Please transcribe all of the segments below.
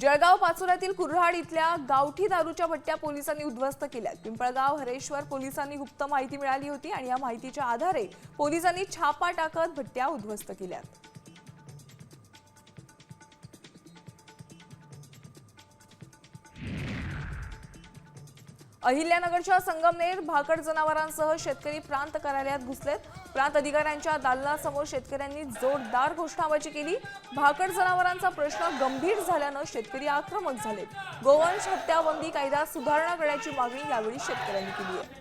जळगाव पाचोऱ्यातील कुर्हाड इथल्या गावठी दारूच्या भट्ट्या पोलिसांनी उद्ध्वस्त केल्या पिंपळगाव हरेश्वर पोलिसांनी गुप्त माहिती मिळाली होती आणि या माहितीच्या आधारे पोलिसांनी छापा टाकत भट्ट्या उद्ध्वस्त केल्यात. अहिल्यानगरच्या संगमनेर भाकड जनावरांसह शेतकरी प्रांत कार्यालयात घुसलेत. प्रांत अधिकाऱ्यांच्या दालनासमोर शेतकऱ्यांनी जोरदार घोषणाबाजी केली. भाकड जनावरांचा प्रश्न गंभीर झाल्यानं शेतकरी आक्रमक झालेत. गोवंश हत्याबंदी कायदा सुधारणा करण्याची मागणी यावेळी शेतकऱ्यांनी केली आहे.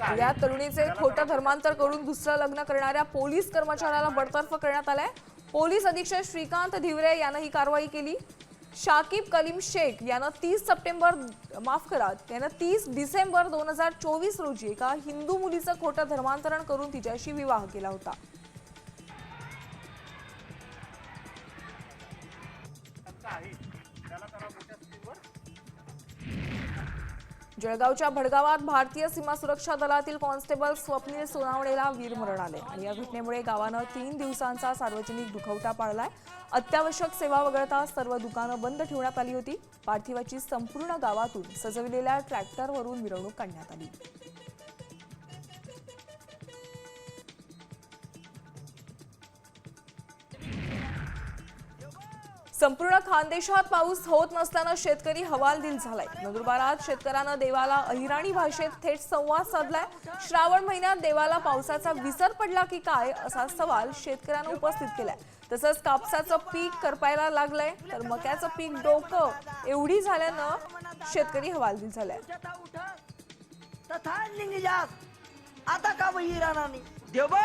या तरुणीचे खोटं धर्मांतर करून दुसरं लग्न करणाऱ्या पोलीस कर्मचाऱ्याला बडतर्फ करण्यात आलाय. पोलीस अधीक्षक श्रीकांत धिवरे यानं ही कारवाई केली. शाकिब कलीम शेख यानं तीस सप्टेंबर माफ करा यानं तीस डिसेंबर दोन हजार चोवीस रोजी एका हिंदू मुलीचं खोटं धर्मांतरण करून तिच्याशी विवाह केला होता. जळगावच्या भडगावात भारतीय सीमा सुरक्षा दलातील कॉन्स्टेबल स्वप्नील सोनावणेला वीरमरण आले. आणि या घटनेमुळे गावानं तीन दिवसांचा सार्वजनिक दुखवटा पाळलाय अत्यावश्यक सेवा वगळता सर्व दुकानं बंद ठेवण्यात आली होती. पार्थिवाची संपूर्ण गावातून सजविलेल्या ट्रॅक्टरवरून मिरवणूक काढण्यात आली. संपूर्ण खानदेशात पाऊस होत नसल्यानं शेतकरी हवालदिल झालाय. नंदुरबारात शेतकऱ्यानं देवाला अहिराणी भाषेत थेट संवाद साधलाय. श्रावण महिन्यात देवाला पावसाचा विसर पडला की काय असा सवाल शेतकऱ्यानं उपस्थित केलाय. तसंच कापसाचं पीक करपायला लागलंय तर मक्याचं पीक डोकं एवढी झाल्यानं शेतकरी हवालदिल झालाय. तथा आता का देवा!